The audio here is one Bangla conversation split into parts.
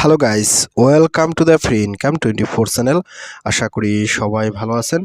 Hello guys welcome to the free income twenty four channel আশা করি সবাই ভালো আছেন।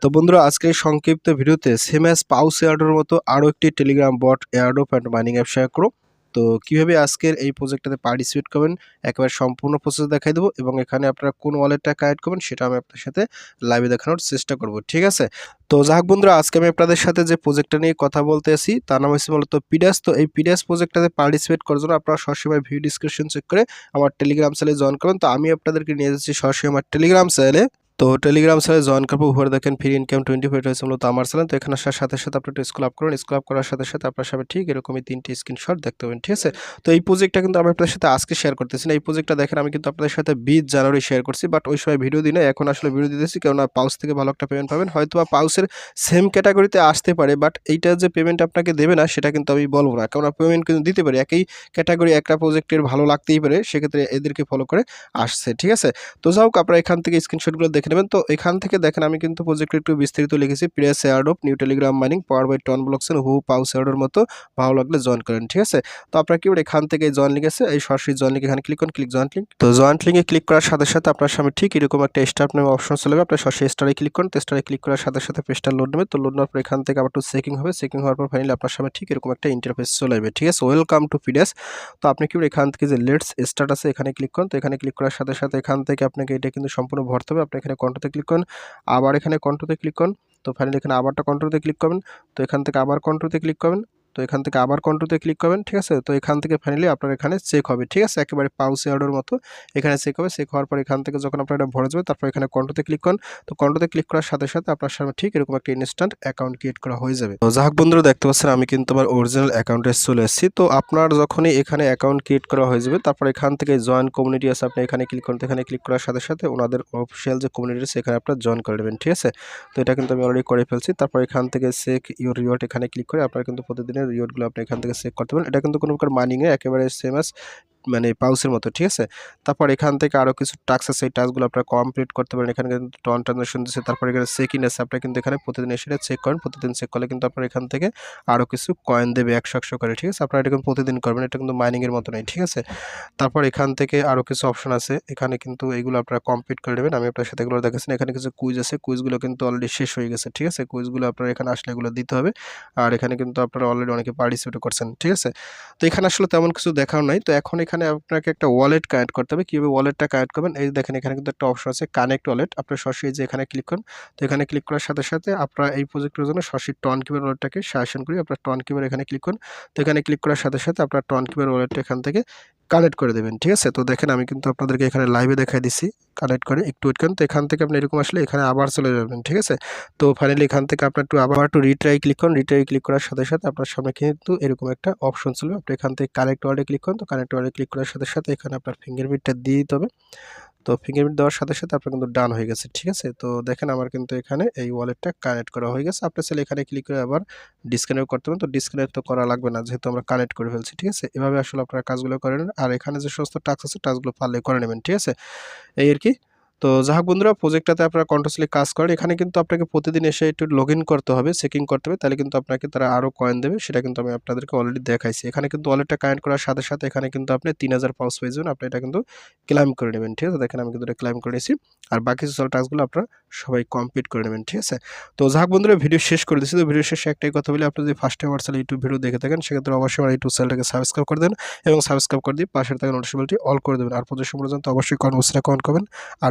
তো বন্ধুরা আজকের সংক্ষিপ্ত ভিডিওতে সেম অ্যাজ পাউস এয়ারডোর মতো আরও একটি Telegram bot airdrop and mining app share করো তো কীভাবে আজকের এই প্রজেক্টটাতে পার্টিসিপেট করবেন, একেবারে সম্পূর্ণ প্রসেস দেখাই দেবো এবং এখানে আপনারা কোন ওয়ালেটটা কানেক্ট করবেন সেটা আমি আপনার সাথে লাইভে দেখানোর চেষ্টা করব, ঠিক আছে? তো যাক বন্ধুরা, আজকে আমি আপনাদের সাথে যে প্রজেক্টটা নিয়ে কথা বলতে আসি, তার নাম হচ্ছে মূলত পিডাস তো এই পিডাস প্রজেক্টটাতে পার্টিসিপেট করার জন্য আপনারা সবসময় ভিডিও ডিসক্রিপশন চেক করে আমার টেলিগ্রাম চ্যানেলে জয়েন করবেন। তো আমি আপনাদেরকে নিয়ে যাচ্ছি সরাসরি আমার টেলিগ্রাম চ্যানেলে তো টেলিগ্রাম চ্যানেলে জয়েন করব উপরে দেখেন ফ্রি ইনকাম টোয়েন্টি ফাইভ হয়েছে মূলত আমার চ্যানেল তো এখানে আসার সাথে সাথে আপনি একটু স্কুল আপ করুন। স্কুল আপ করার সাথে সাথে আপনার সামনে ঠিক এরকমই তিনটি স্ক্রিনশট দেখতে পাবেন, ঠিক আছে? তো এই প্রজেক্টটা কিন্তু আমি আপনাদের সাথে আজকে শেয়ার করতেছি না। এই প্রজেক্টটা দেখেন আমি কিন্তু আপনাদের সাথে বিশ জানুয়ারি শেয়ার করছি বাট ওই সময় ভিডিও দিই না এখন আসলে ভিডিও দিতেছি, কেননা পাউস থেকে ভালো একটা পেমেন্ট পাবেন। হয়তো বা পাউসের সেম ক্যাটাগরিতে আসতে পারে বাট এইটা যে পেমেন্ট আপনাকে দেবে না, সেটা কিন্তু আমি বলব না। কেননা পেমেন্ট কিন্তু দিতে পারি, একই ক্যাটাগরি একটা প্রজেক্টের ভালো লাগতেই পারে, সেক্ষেত্রে এদেরকে ফলো করে আসছে, ঠিক আছে? তো যাই হোক, আপনারা এখান থেকে স্ক্রিনশটগুলো দেখে নেবেন। তো এখান থেকে দেখেন আমি কিন্তু প্রজেক্টে একটু বিস্তারিত লিখেছি। Prius airdrop new Telegram mining power by ton ব্লকসেন হু পাউস এয়ারডোর মতো ভালো লাগলে জয়েন করেন, ঠিক আছে? তো আপনার কি এখান থেকে জয়েন লিঙ্ক আছে? এই সরাসরি জয়েন লিঙ্ক এখানে ক্লিক করুন ক্লিক জয়েন্ট লিঙ্ক তো জয়েন্ট লিঙ্কে ক্লিক করার সাথে সাথে আপনার সামনে ঠিক এরকম একটা স্টার্ট নামে অপশন চলে যাবে। আপনার সরাসরি স্টারে ক্লিক করুন। স্টারে ক্লিক করার সাথে সাথে পেজটা লোড নেবে তো লোড নেওয়ার পর এখান থেকে আবার একটু চেকিং হবে। চেকিং হওয়ার পর ফাইনালি আপনার সামনে ঠিক এরকম একটা ইন্টারফেস চলে যাবে ঠিক আছে? ওয়েলকাম টু পিডিএস তো আপনি কি এখান থেকে যে লেটস স্টার্ট আছে, এখানে ক্লিক করুন। তো এখানে ক্লিক করার সাথে সাথে এখান থেকে আপনাকে এটা কিন্তু সম্পূর্ণ ভরতে হবে। আপনি এখানে কন্ট্রোতে ক্লিক করুন। আবার এখানে কন্ট্রোতে ক্লিক করুন। তো ফাইনালি এখানে আবারটা কন্ট্রোতে ক্লিক করবেন। তো এখান থেকে আবার কন্ট্রোতে ক্লিক করবেন। তো এখান থেকে আবার কন্ট্রোতে ক্লিক করবেন, ঠিক আছে? তো এখান থেকে ফাইনালি আপনার এখানে চেক হবে, ঠিক আছে? একেবারে পাউস অর্ডার মতো এখানে চেক হবে। চেক হওয়ার পর এখান থেকে যখন আপনার এটা ভরে যাবে, তারপর এখানে কন্ট্রোতে ক্লিক করুন। তো কন্ট্রোতে ক্লিক করার সাথে সাথে আপনার সামনে ঠিক এরকম একটা ইনস্ট্যান্ট অ্যাকাউন্ট ক্রিয়েট করা হয়ে যাবে। তো যাক বন্ধুরা, দেখতে পাচ্ছেন আমি কিন্তু আমার অরিজিনাল অ্যাকাউন্টে চলে এসেছি। তো আপনার যখনই এখানে অ্যাকাউন্ট ক্রিয়েট করা হয়ে যাবে, তারপর এখান থেকে জয়েন কমিউনিটি আছে, আপনি এখানে ক্লিক করুন। এখানে ক্লিক করার সাথে সাথে ওনাদের অফিসিয়াল যে কমিউনিটি আছে এখানে আপনার জয়েন করে নেবেন, ঠিক আছে? তো এটা কিন্তু আমি অলরেডি করে ফেলছি। তারপর এখান থেকে চেক ইউর রিওয়ার্ড এখানে ক্লিক করে আপনার কিন্তু প্রতিদিনের রিওয়ার্ডগুলো আপনি এখান থেকে চেক করতে পারেন। এটা কিন্তু কোনো প্রকার মাইনিংয়ে একেবারে সেম আস মানে পাউসের মতো, ঠিক আছে? তারপর এখান থেকে আরও কিছু টাস্ক আছে, এই টাস্কগুলো আপনারা কমপ্লিট করতে পারেন। এখানে কিন্তু টন ট্রানজাকশন দিচ্ছে, তারপর এখানে চেকিং আছে আপনি কিন্তু এখানে প্রতিদিন এসে চেক করেন। প্রতিদিন চেক করলে কিন্তু আপনার এখান থেকে আরও কিছু কয়েন দেবে, একশো একশো করে, ঠিক আছে? আপনারা এটা কিন্তু প্রতিদিন করবেন, এটা কিন্তু মাইনিংয়ের মতো নেই ঠিক আছে? তারপর এখান থেকে আরও কিছু অপশন আছে, এখানে কিন্তু এগুলো আপনারা কমপ্লিট করে নেবেন। আমি আপনার সাথে এগুলো দেখাচ্ছি এখানে কিছু কুইজ আছে কুইজগুলো কিন্তু অলরেডি শেষ হয়ে গেছে, ঠিক আছে? কুইজগুলো আপনারা এখানে আসলে এগুলো দিতে হবে। আর এখানে কিন্তু আপনারা অলরেডি অনেকে পার্টিসিপেট করছেন, ঠিক আছে? তো এখানে আসলে তেমন কিছু দেখাও নাই। তো এখন এখানে আপনাকে একটা ওয়ালেট কানেক্ট করতে হবে। কীভাবে ওয়ালেটটা কানেক্ট করবেন? এই দেখেন, এখানে কিন্তু একটা অপশন আছে কানেক্ট ওয়ালেট আপনার সরাসরি যে এখানে ক্লিক করুন। তো এখানে ক্লিক করার সাথে সাথে আপনারা এই প্রজেক্টের জন্য সরাসরি টন কিবার ওয়ালেটটাকে সাজেশন করি আপনার টন কিবার এখানে ক্লিক করুন। তো এখানে ক্লিক করার সাথে সাথে আপনার টন কিবার ওয়ালেটটা এখান থেকে কানেক্ট করে দেবেন, ঠিক আছে? তো দেখেন, আমি কিন্তু আপনাদেরকে এখানে লাইভে দেখাই দিচ্ছি কানেক্ট করে একটু ওয়েট করেন। তো এখান থেকে আপনি এরকম আসলে এখানে আবার চলে যাবেন, ঠিক আছে? তো ফাইনালি এখান থেকে আপনার একটু আবার একটু রিট্রাই ক্লিক করুন। রিট্রাই ক্লিক করার সাথে সাথে আপনার সামনে কিন্তু এরকম একটা অপশন চলবে। আপনি এখান থেকে কানেক্ট ওয়ার্ডে ক্লিক করুন। তো কানেক্ট ওয়ার্ডে ক্লিক করার সাথে সাথে এখানে আপনার ফিঙ্গারপ্রিন্টটা দিয়ে দিতে হবে। তো ফিঙ্গারপ্রিন্ট দেওয়ার সাথে সাথে আপনার কিন্তু ডান হয়ে গেছে, ঠিক আছে? তো দেখেন আমার কিন্তু এখানে এই ওয়ালেটটা কানেক্ট করা হয়ে গেছে। আপনি চাইলে এখানে ক্লিক করে আবার ডিসকানেক্ট করতে হবে তো ডিসকানেক্ট তো করা লাগবে না, যেহেতু আমরা কানেক্ট করে ফেলছি, ঠিক আছে? এভাবে আসলে আপনারা কাজগুলো করে নেন আর এখানে যে সমস্ত টাস্ক আছে টাস্কগুলো পারলে করে নেবেন, ঠিক আছে? এই আর কি তো যাই হোক বন্ধুরা প্রজেক্টটাতে আপনারা কন্ট্রোসলি কাজ করেন। এখানে কিন্তু আপনাকে প্রতিদিন এসে একটু লগ করতে হবে চেকিং করতে হবে। তাহলে কিন্তু আপনাকে তারা আরও কয়েন দেবে, সেটা কিন্তু আমি আপনাদেরকে অলরেডি দেখাইছি। এখানে কিন্তু ওয়ালেটটা কানেক্ট করার সাথে সাথে এখানে কিন্তু আপনি তিন হাজার পাউস পেয়ে যাবেন আপনি এটা কিন্তু ক্লাইম করে নেবেন, ঠিক আছে? দেখেন আমি কিন্তু এটা ক্লাইম করে নিয়েছি আর বাকি সোশ্যাল টাস্কগুলো আপনারা সবাই কমপ্লিট করে নেবেন, ঠিক আছে? তো যাই বন্ধুরা ভিডিও শেষ করে দিচ্ছি তো ভিডিও শেষে একটাই কথা বলি, আপনি যদি ফার্স্ট টাইম আমার ইউটিউব ভিডিও দেখে থাকেন, সেক্ষেত্রে অবশ্যই আমার ইউটিউব চ্যানেলটাকে সাবস্ক্রাইব করে দেন এবং সাবস্ক্রাইব করে দিয়ে পাশের থাকা নোটিফিকেশনটি অল করে দেবেন। আর প্রদর্শন পর্যন্ত অবশ্যই কর্মসূচিটা কমেন্ট করবেন। আর